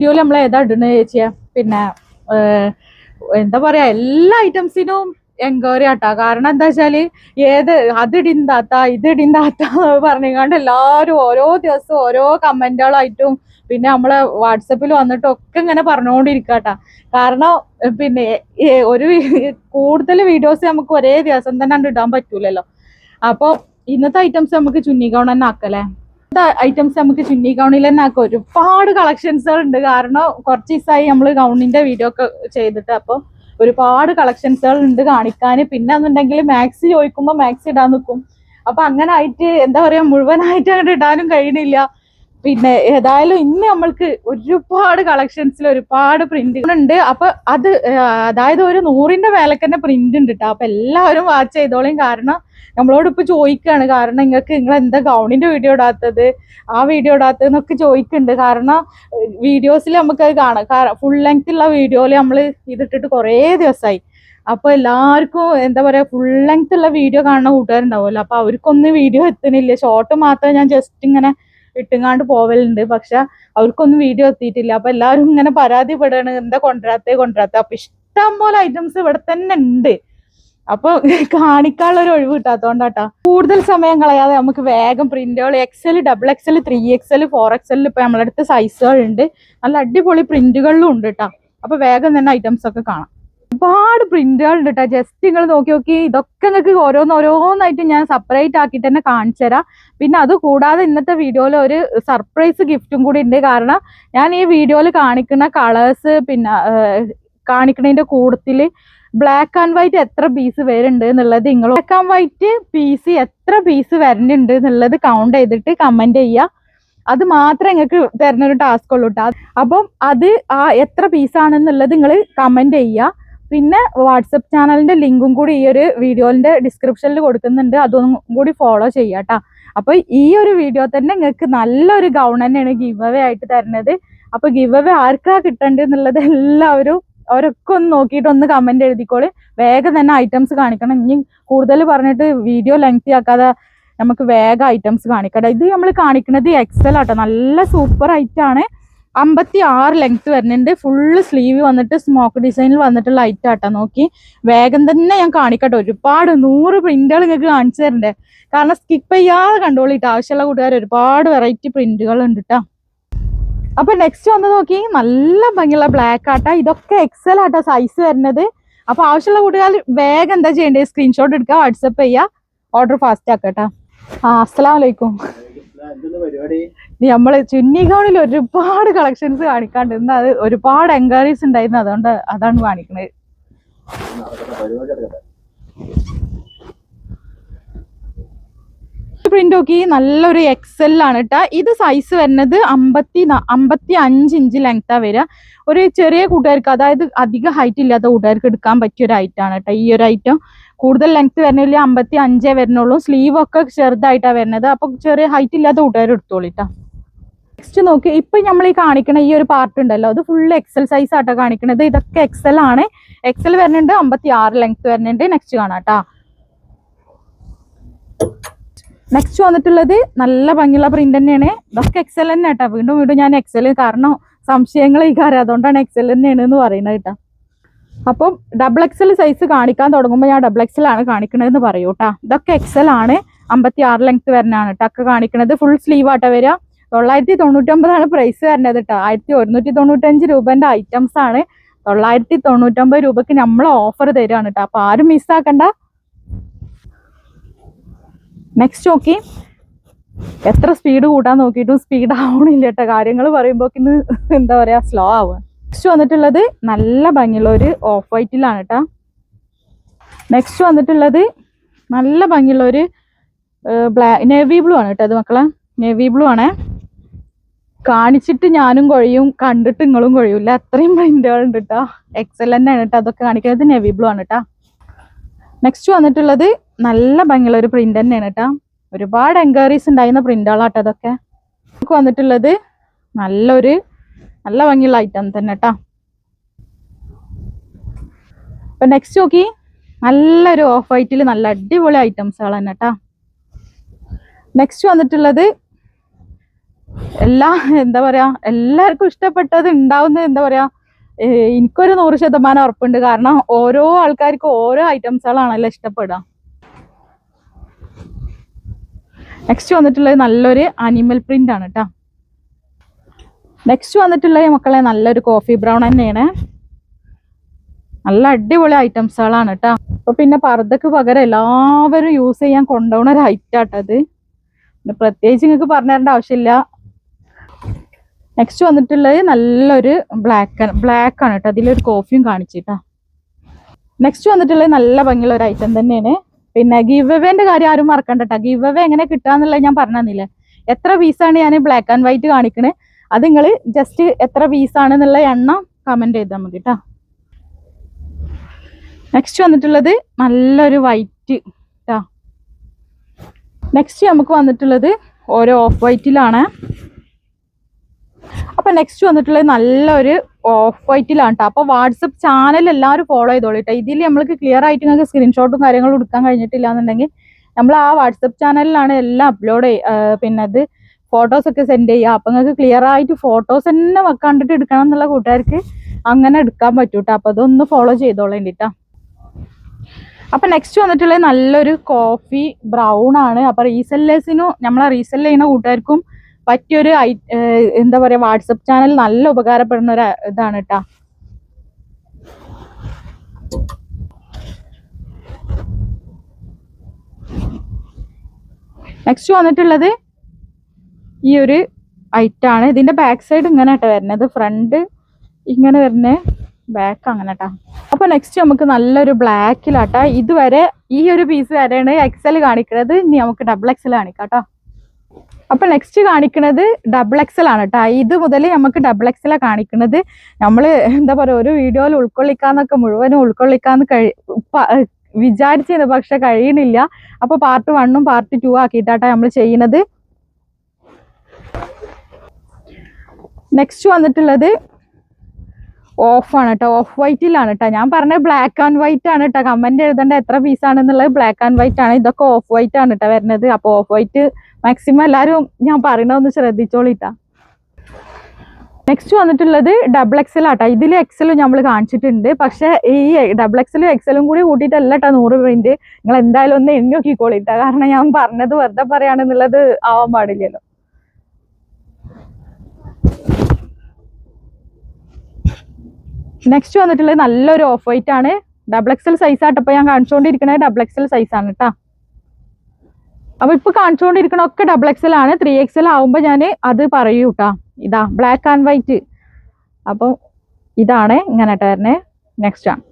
വീഡിയോയിൽ നമ്മൾ ഏതാ ഇടുന്നത് ചേച്ചിയാ? പിന്നെ എന്താ പറയാ എല്ലാ ഐറ്റംസിനും എൻക്വയറി ആട്ടാ. കാരണം എന്താ വെച്ചാൽ ഏത് അത് ഇടിന്താത്ത ഇത് ഇടിന്താത്ത പറഞ്ഞുകൊണ്ട് എല്ലാവരും ഓരോ ദിവസവും ഓരോ കമന്റുകളായിട്ടും പിന്നെ നമ്മളെ വാട്സപ്പിൽ വന്നിട്ടും ഒക്കെ ഇങ്ങനെ പറഞ്ഞുകൊണ്ടിരിക്കട്ടാ കാരണം പിന്നെ ഒരു കൂടുതൽ വീഡിയോസ് നമുക്ക് ഒരേ ദിവസം തന്നെ കണ്ടിടാൻ പറ്റൂലല്ലോ. അപ്പൊ ഇന്നത്തെ ഐറ്റംസ് നമുക്ക് ചുന്നി ഗൗൺ തന്നെ ആക്കല്ലേ? ഐറ്റംസ് നമുക്ക് ചുന്നി ഗൗണിൽ തന്നെ ആക്കാം. ഒരുപാട് കളക്ഷൻസുകൾ ഉണ്ട് കാരണം കുറച്ച് ദിവസമായി നമ്മൾ ഗൗണിന്റെ വീഡിയോ ഒക്കെ ചെയ്തിട്ട് അപ്പോൾ ഒരുപാട് കളക്ഷൻസുകൾ ഉണ്ട് കാണിക്കാൻ പിന്നെ എന്നുണ്ടെങ്കിൽ മാക്സി ചോദിക്കുമ്പോൾ മാക്സി ഇടാൻ നിൽക്കും അപ്പൊ അങ്ങനെ ആയിട്ട് എന്താ പറയാ മുഴുവനായിട്ട് അങ്ങോട്ട് ഇടാനും കഴിയണില്ല. പിന്നെ ഏതായാലും ഇന്ന് നമ്മൾക്ക് ഒരുപാട് കളക്ഷൻസിൽ ഒരുപാട് പ്രിന്റ് ഉണ്ട്. അപ്പൊ അത് അതായത് ഒരു നൂറിന്റെ മേലക്ക് തന്നെ പ്രിന്റ് ഉണ്ട് കേട്ടോ അപ്പൊ എല്ലാവരും വാച്ച് ചെയ്തോളയും കാരണം നമ്മളോട് ഇപ്പൊ ചോദിക്കുകയാണ് കാരണം നിങ്ങൾക്ക് നിങ്ങൾ എന്താ ഗൗണിന്റെ വീഡിയോ ഇടാത്തത്? ആ വീഡിയോ ഇടാത്തത് എന്നൊക്കെ ചോദിക്കുന്നുണ്ട് കാരണം വീഡിയോസിൽ നമുക്ക് അത് കാണാം. ഫുൾ ലെങ്ത് ഉള്ള വീഡിയോയിൽ നമ്മൾ ഇതിട്ടിട്ട് കുറേ ദിവസമായി അപ്പൊ എല്ലാവർക്കും എന്താ പറയാ ഫുൾ ലെങ്ത് ഉള്ള വീഡിയോ കാണുന്ന കൂട്ടുകാരുണ്ടാവുമല്ലോ. അപ്പൊ അവർക്കൊന്നും വീഡിയോ എത്തുന്നില്ല ഷോർട്ട് മാത്രമേ ഞാൻ ജസ്റ്റ് ഇങ്ങനെ ഇട്ടുങ്ങാണ്ട് പോവലുണ്ട്. പക്ഷെ അവർക്കൊന്നും വീഡിയോ എത്തിയിട്ടില്ല. അപ്പൊ എല്ലാവരും ഇങ്ങനെ പരാതിപ്പെടാണ്. എന്താ കൊണ്ടുവരാത്തേ കൊണ്ടുവരാത്ത. അപ്പൊ ഇഷ്ടം പോലെ ഐറ്റംസ് ഇവിടെ തന്നെ ഉണ്ട്. അപ്പൊ കാണിക്കാനുള്ള ഒരു ഒഴിവ് കിട്ടാത്തോണ്ടാട്ടാ കൂടുതൽ സമയം കളയാതെ നമുക്ക് വേഗം പ്രിന്റുകൾ XL double XL three XL four XL ഇപ്പൊ സൈസുകൾ ഉണ്ട് നല്ല അടിപൊളി പ്രിന്റുകളിലും ഉണ്ട് കേട്ടാ അപ്പൊ വേഗം തന്നെ ഐറ്റംസ് ഒക്കെ കാണാം. ഒരുപാട് പ്രിന്റുകൾ ഉണ്ട് കേട്ടോ ജസ്റ്റ് നിങ്ങൾ നോക്കി നോക്കി ഇതൊക്കെ നിങ്ങൾക്ക് ഓരോന്ന് ഓരോന്നായിട്ട് ഞാൻ സെപ്പറേറ്റ് ആക്കിയിട്ട് തന്നെ കാണിച്ചു തരാം. പിന്നെ അത് കൂടാതെ ഇന്നത്തെ വീഡിയോയിൽ ഒരു സർപ്രൈസ് ഗിഫ്റ്റും കൂടി ഉണ്ട്. കാരണം ഞാൻ ഈ വീഡിയോയിൽ കാണിക്കുന്ന കളേഴ്സ് പിന്നെ കാണിക്കുന്നതിന്റെ കൂട്ടത്തിൽ ബ്ലാക്ക് ആൻഡ് വൈറ്റ് എത്ര പീസ് വരുന്നുണ്ട് എന്നുള്ളത് നിങ്ങൾ ബ്ലാക്ക് ആൻഡ് വൈറ്റ് പീസ് എത്ര പീസ് വരുന്നുണ്ട് എന്നുള്ളത് കൗണ്ട് ചെയ്തിട്ട് കമന്റ് ചെയ്യുക അത് മാത്രമേ നിങ്ങൾക്ക് തരുന്നൊരു ടാസ്ക് ഉള്ളൂ കേട്ടോ അപ്പം അത് ആ എത്ര പീസാണെന്നുള്ളത് നിങ്ങൾ കമന്റ് ചെയ്യുക പിന്നെ വാട്സപ്പ് ചാനലിന്റെ ലിങ്കും കൂടി ഈ ഒരു വീഡിയോന്റെ ഡിസ്ക്രിപ്ഷനിൽ കൊടുക്കുന്നുണ്ട്. അതൊന്നും കൂടി ഫോളോ ചെയ്യാട്ടാ അപ്പൊ ഈ ഒരു വീഡിയോ തന്നെ നിങ്ങൾക്ക് നല്ലൊരു ഗൗൺ തന്നെയാണ് ഗിവ് അവേ ആയിട്ട് തരുന്നത്. അപ്പൊ ഗിവ് അവേ ആർക്കാ കിട്ടേണ്ടത് എന്നുള്ളത് എല്ലാവരും അവരൊക്കെ ഒന്ന് നോക്കിയിട്ട് ഒന്ന് കമന്റ് എഴുതിക്കോളി. വേഗം തന്നെ ഐറ്റംസ് കാണിക്കണം. ഇനി കൂടുതൽ പറഞ്ഞിട്ട് വീഡിയോ ലെങ്തി ആക്കാതെ നമുക്ക് വേഗം ഐറ്റംസ് കാണിക്കട്ടെ ഇത് നമ്മൾ കാണിക്കുന്നത് എക്സൽ ആട്ടോ. നല്ല സൂപ്പർ ഐറ്റം ആണ്. അമ്പത്തി ആറ് ലെങ്ത് വരുന്നുണ്ട്. ഫുള്ള് സ്ലീവ് വന്നിട്ട് സ്മോക്ക് ഡിസൈനിൽ വന്നിട്ട് ലൈറ്റ് ആട്ടാ. നോക്കി. വേഗം തന്നെ ഞാൻ കാണിക്കട്ടെ. ഒരുപാട് നൂറ് പ്രിന്റുകൾ നിങ്ങൾക്ക് കാണിച്ചു തരണ്ടേ. കാരണം സ്കിപ്പ് ചെയ്യാതെ കണ്ടോളിട്ട് ആവശ്യമുള്ള കൂട്ടുകാർ ഒരുപാട് വെറൈറ്റി പ്രിന്റുകൾ ഉണ്ട് കേട്ടോ അപ്പൊ നെക്സ്റ്റ് വന്ന് നോക്കി. നല്ല ഭംഗിയുള്ള ബ്ലാക്ക് ആട്ടാ. ഇതൊക്കെ എക്സൽ ആട്ടാ സൈസ് വരുന്നത്. അപ്പൊ ആവശ്യമുള്ള കൂട്ടുകാർ വേഗം എന്താ ചെയ്യേണ്ടത് സ്ക്രീൻഷോട്ട് എടുക്കുക വാട്സപ്പ് ചെയ്യുക. ഓർഡർ ഫാസ്റ്റ് ആക്കട്ടാ. ആ അസ്സലാം. വലൈക്കും എന്തെന്ന് പരിപാടി നമ്മൾ ചുന്നി ഗൗണിൽ ഒരുപാട് കളക്ഷൻസ് കാണിക്കാണ്ട് ഇന്ന് അത് ഒരുപാട് എൻക്വയറീസ് ഉണ്ടായിരുന്നു. അതുകൊണ്ട് അതാണ് കാണിക്കുന്നത് പ്രിന്റ് നോക്കി നല്ലൊരു എക്സൽ ആണ് കേട്ടോ ഇത് സൈസ് വരുന്നത് അമ്പത്തി അമ്പത്തി അഞ്ച് ഇഞ്ച് ലെങ്താ വരിക. ഒരു ചെറിയ കൂട്ടുകാർക്ക് അതായത് അധിക ഹൈറ്റ് ഇല്ലാത്ത കൂട്ടുകാർക്ക് എടുക്കാൻ പറ്റിയ ഒരു ഐറ്റം ആണ് കേട്ടോ ഈ ഒരു ഐറ്റം കൂടുതൽ ലെങ്ത് വരണില്ല അമ്പത്തി അഞ്ചേ വരുന്നുള്ളൂ. സ്ലീവ് ഒക്കെ ചെറുതായിട്ടാണ് വരുന്നത്. അപ്പൊ ചെറിയ ഹൈറ്റ് ഇല്ലാത്ത കൂട്ടുകാർ എടുത്തോളിട്ടാ നെക്സ്റ്റ് നോക്കി ഇപ്പൊ നമ്മൾ ഈ കാണിക്കണ ഈ ഒരു പാർട്ട് ഉണ്ടല്ലോ അത് ഫുൾ എക്സൽ സൈസ് ആട്ടോ കാണിക്കണത്. ഇതൊക്കെ എക്സൽ ആണ്. എക്സൽ വരുന്നുണ്ട് അമ്പത്തി ആറ് ലെങ്ത് വരുന്നുണ്ട്. നെക്സ്റ്റ് കാണാം കേട്ടോ. നെക്സ്റ്റ് വന്നിട്ടുള്ളത് നല്ല ഭംഗിയുള്ള പ്രിന്റ് തന്നെയാണ്. ഇതൊക്കെ എക്സൽ തന്നെ കേട്ടോ. വീണ്ടും വീണ്ടും ഞാൻ എക്സൽ കാരണം സംശയങ്ങൾ ഈ കാര്യം അതുകൊണ്ടാണ് എക്സൽ തന്നെയാണ് എന്ന് പറയുന്നത് കേട്ടോ. അപ്പം ഡബിൾ എക്സൽ സൈസ് കാണിക്കാൻ തുടങ്ങുമ്പോൾ ഞാൻ ഡബിൾ എക്സൽ ആണ് കാണിക്കണതെന്ന് പറയൂ കേട്ടോ. ഇതൊക്കെ എക്സൽ ആണ്. അമ്പത്തി ആറ് ലെങ്ത് വരുന്നതാണ് കേട്ടോ. കാണിക്കണത്. ഫുൾ സ്ലീവ് ആട്ടോ വരിക. തൊള്ളായിരത്തി തൊണ്ണൂറ്റൊമ്പതാണ് പ്രൈസ് വരുന്നത് കേട്ടോ ആയിരത്തി ഒരുന്നൂറ്റി തൊണ്ണൂറ്റഞ്ച് രൂപന്റെ ഐറ്റംസ് ആണ്. തൊള്ളായിരത്തി തൊണ്ണൂറ്റൊമ്പത് രൂപക്ക് നമ്മൾ ഓഫർ തരുകയാണ് കേട്ടോ അപ്പൊ ആരും മിസ്സാക്കണ്ട നെക്സ്റ്റ് നോക്കി. എത്ര സ്പീഡ് കൂട്ടാൻ നോക്കിയിട്ടും സ്പീഡ് ആവണില്ല കേട്ടോ കാര്യങ്ങൾ പറയുമ്പോൾ ഇന്ന് എന്താ പറയാ സ്ലോ ആവുക. നെക്സ്റ്റ് വന്നിട്ടുള്ളത് നല്ല ഭംഗിയുള്ള ഒരു ഓഫ് വൈറ്റിലാണ് കേട്ടോ നെക്സ്റ്റ് വന്നിട്ടുള്ളത് നല്ല ഭംഗിയുള്ള ഒരു ബ്ലാ നേവി ബ്ലൂ ആണ് കേട്ടോ അത് മക്കളെ. നേവി ബ്ലൂ ആണ്. കാണിച്ചിട്ട് ഞാനും കൊഴിയും കണ്ടിട്ട് നിങ്ങളും കൊഴിയൂല അത്രയും പ്രിന്റുകൾ ഉണ്ട് കേട്ടോ എക്സൽ തന്നെയാണ് കേട്ടോ അതൊക്കെ കാണിക്കുന്നത്. നെവി ബ്ലൂ ആണ് കേട്ടോ നെക്സ്റ്റ് വന്നിട്ടുള്ളത് നല്ല ഭംഗിയുള്ള ഒരു പ്രിന്റ് തന്നെയാണ് കേട്ടോ ഒരുപാട് എൻക്വയറീസ് ഉണ്ടായിരുന്ന പ്രിന്റുകളാട്ടോ അതൊക്കെ നമുക്ക് വന്നിട്ടുള്ളത് നല്ലൊരു നല്ല ഭംഗിയുള്ള ഐറ്റം തന്നെ കേട്ടോ അപ്പൊ നെക്സ്റ്റ് നോക്കി. നല്ലൊരു ഓഫ് വൈറ്റിൽ നല്ല അടിപൊളി ഐറ്റംസുകൾ തന്നെ കേട്ടോ നെക്സ്റ്റ് വന്നിട്ടുള്ളത് എല്ലാ എന്താ പറയാ എല്ലാവർക്കും ഇഷ്ടപ്പെട്ടത് ഉണ്ടാവുന്ന എന്താ പറയാ എനിക്കൊരു നൂറ് ശതമാനം ഉറപ്പുണ്ട്. കാരണം ഓരോ ആൾക്കാർക്കും ഓരോ ഐറ്റംസുകളാണല്ലോ ഇഷ്ടപ്പെടുക. നെക്സ്റ്റ് വന്നിട്ടുള്ളത് നല്ലൊരു അനിമൽ പ്രിന്റ് ആണ് കേട്ടോ നെക്സ്റ്റ് വന്നിട്ടുള്ള മക്കളെ നല്ലൊരു കോഫി ബ്രൗൺ തന്നെയാണ്. നല്ല അടിപൊളി ഐറ്റംസുകളാണ് കേട്ടോ അപ്പൊ പിന്നെ പർദ്ദക്ക് പകരം എല്ലാവരും യൂസ് ചെയ്യാൻ കൊണ്ടുപോകുന്ന ഒരു ഐറ്റം ആട്ടത്. പിന്നെ പ്രത്യേകിച്ച് നിങ്ങൾക്ക് പറഞ്ഞു തരേണ്ട ആവശ്യമില്ല. നെക്സ്റ്റ് വന്നിട്ടുള്ളത് നല്ലൊരു ബ്ലാക്ക് ബ്ലാക്ക് ആണ് കേട്ടോ. അതിലൊരു കോഫിയും കാണിച്ചിട്ടാ. നെക്സ്റ്റ് വന്നിട്ടുള്ളത് നല്ല ഭംഗിയുള്ള ഒരു ഐറ്റം തന്നെയാണ്. പിന്നെ ഗീവ് അവേന്റെ കാര്യം ആരും മറക്കണ്ട കേട്ടോ ഗീവ് അവേ എങ്ങനെ കിട്ടാന്നുള്ളത് ഞാൻ പറഞ്ഞു തന്നില്ലേ എത്ര പീസാണ് ഞാൻ ബ്ലാക്ക് ആൻഡ് വൈറ്റ് കാണിക്കണേ? അത് നിങ്ങൾ ജസ്റ്റ് എത്ര പീസാണെന്നുള്ള എണ്ണം കമന്റ് ചെയ്താൽ മതി കേട്ടോ നെക്സ്റ്റ് വന്നിട്ടുള്ളത് നല്ലൊരു വൈറ്റ് കേട്ടോ നെക്സ്റ്റ് നമുക്ക് വന്നിട്ടുള്ളത് ഓരോ ഓഫ് വൈറ്റിലാണ് അപ്പൊ നെക്സ്റ്റ് വന്നിട്ടുള്ളത് നല്ലൊരു ഓഫ് വൈറ്റിലാണ് കേട്ടോ അപ്പോൾ വാട്സപ്പ് ചാനൽ എല്ലാവരും ഫോളോ ചെയ്തോളൂ കേട്ടോ ഇതിൽ നമ്മൾക്ക് ക്ലിയർ ആയിട്ട് നിങ്ങൾക്ക് സ്ക്രീൻഷോട്ടും കാര്യങ്ങളും എടുക്കാൻ കഴിഞ്ഞിട്ടില്ല എന്നുണ്ടെങ്കിൽ നമ്മൾ ആ വാട്സപ്പ് ചാനലിലാണ് എല്ലാം അപ്ലോഡ് പിന്നെ അത് ഫോട്ടോസ് ഒക്കെ സെൻഡ് ചെയ്യുക അപ്പൊ നിങ്ങൾക്ക് ക്ലിയർ ആയിട്ട് ഫോട്ടോസ് തന്നെ വെക്കാണ്ടിട്ട് എടുക്കണം എന്നുള്ള കൂട്ടുകാർക്ക് അങ്ങനെ എടുക്കാൻ പറ്റൂ കേട്ടോ അപ്പൊ അതൊന്ന് ഫോളോ ചെയ്തോളേണ്ടിട്ടാ അപ്പൊ നെക്സ്റ്റ് വന്നിട്ടുള്ളത് നല്ലൊരു കോഫി ബ്രൗൺ ആണ്. അപ്പൊ റീസെല്ലേഴ്സിനും നമ്മളെ റീസെൽ ചെയ്യുന്ന കൂട്ടുകാർക്കും പറ്റിയൊരു ഐ എന്താ പറയാ വാട്സപ്പ് ചാനൽ നല്ല ഉപകാരപ്പെടുന്ന ഒരു ഇതാണ് കേട്ടാ നെക്സ്റ്റ് വന്നിട്ടുള്ളത് ഈ ഒരു ഐറ്റാണ് ഇതിന്റെ ബാക്ക് സൈഡ് ഇങ്ങനെ കേട്ടോ വരുന്നത്. ഫ്രണ്ട് ഇങ്ങനെ വരുന്നത് ബാക്ക് അങ്ങനെ കേട്ടാ അപ്പൊ നെക്സ്റ്റ് നമുക്ക് നല്ലൊരു ബ്ലാക്കിലാട്ടാ ഇതുവരെ ഈ ഒരു പീസ് വരെയാണ് എക്സൽ കാണിക്കുന്നത് ഇനി നമുക്ക് ഡബിൾ എക്സൽ കാണിക്കാം കേട്ടോ അപ്പൊ നെക്സ്റ്റ് കാണിക്കുന്നത് ഡബിൾ എക്സൽ ആണ് കേട്ടോ ഇത് മുതൽ നമുക്ക് ഡബിൾ എക്സലാണ് കാണിക്കുന്നത്. നമ്മൾ എന്താ പറയുക ഒരു വീഡിയോയിൽ ഉൾക്കൊള്ളിക്കാന്നൊക്കെ മുഴുവനും ഉൾക്കൊള്ളിക്കാന്ന് കഴി വിചാരിച്ചിരുന്നു പക്ഷെ കഴിയണില്ല. അപ്പൊ പാർട്ട് വണ്ണും പാർട്ട് ടു ആക്കിയിട്ടാട്ടാ നമ്മൾ ചെയ്യുന്നത് നെക്സ്റ്റ് വന്നിട്ടുള്ളത് ഓഫ് ആണ് കേട്ടോ ഓഫ് വൈറ്റിലാണ് കേട്ടോ ഞാൻ പറഞ്ഞ ബ്ലാക്ക് ആൻഡ് വൈറ്റ് ആണ് കേട്ടോ കമന്റ് എഴുതേണ്ട എത്ര പീസ് ആണെന്നുള്ളത് ബ്ലാക്ക് ആൻഡ് വൈറ്റ് ആണ്. ഇതൊക്കെ ഓഫ് വൈറ്റ് ആണ് കേട്ടോ വരുന്നത്. അപ്പോൾ ഓഫ് വൈറ്റ് മാക്സിമം എല്ലാവരും ഞാൻ പറയണതൊന്ന് ശ്രദ്ധിച്ചോളിട്ടാ നെക്സ്റ്റ് വന്നിട്ടുള്ളത് ഡബിൾ എക്സൽ ആട്ടോ. ഇതിൽ എക്സലും നമ്മൾ കാണിച്ചിട്ടുണ്ട്. പക്ഷെ ഈ ഡബിൾ എക്സലും എക്സലും കൂടി കൂട്ടിയിട്ടല്ല കേട്ടോ നൂറ് പ്രിന്റ് നിങ്ങൾ എന്തായാലും ഒന്ന് എണ്ണി നോക്കിക്കോളിട്ടാ കാരണം ഞാൻ പറഞ്ഞത് വെറുതെ പറയാണെന്നുള്ളത് ആവാൻ പാടില്ലല്ലോ. നെക്സ്റ്റ് വന്നിട്ടുള്ളത് നല്ലൊരു ഓഫ് വൈറ്റ് ആണ്. ഡബിൾ എക്സൽ സൈസ് ആട്ടപ്പോ ഞാൻ കാണിച്ചുകൊണ്ടിരിക്കുന്നത് ഡബിൾ എക്സൽ സൈസ് ആണ് കേട്ടോ അപ്പൊ ഇപ്പൊ കാണിച്ചുകൊണ്ടിരിക്കണ ഒക്കെ ഡബിൾ എക്സൽ ആണ്. ത്രീ എക്സൽ ആവുമ്പോ ഞാൻ അത് പറയൂ കേട്ടാ ഇതാ ബ്ലാക്ക് ആൻഡ് വൈറ്റ് അപ്പോൾ ഇതാണ് ഇങ്ങനെ നെക്സ്റ്റ് ആണ്.